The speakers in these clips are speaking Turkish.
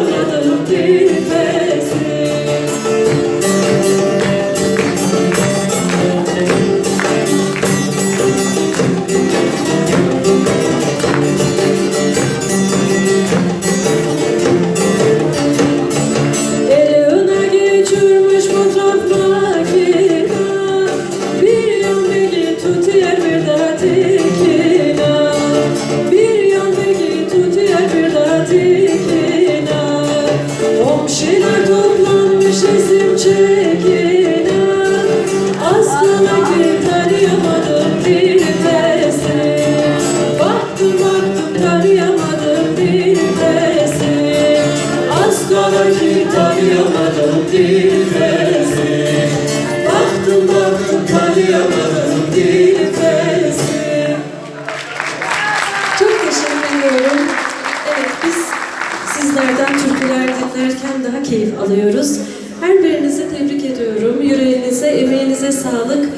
Hallelujah. sizlerden türküler dinlerken daha keyif alıyoruz. Her birinizi tebrik ediyorum. Yüreğinize, emeğinize sağlık.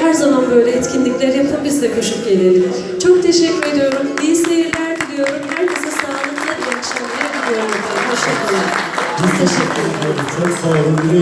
Her zaman böyle etkinlikler yapın biz de koşup gelelim. Çok teşekkür ediyorum. İyi seyirler diliyorum. Herkese sağlıklı akşamlar diliyorum. Hoşçakalın. Teşekkür ederiz. Çok sağ olun.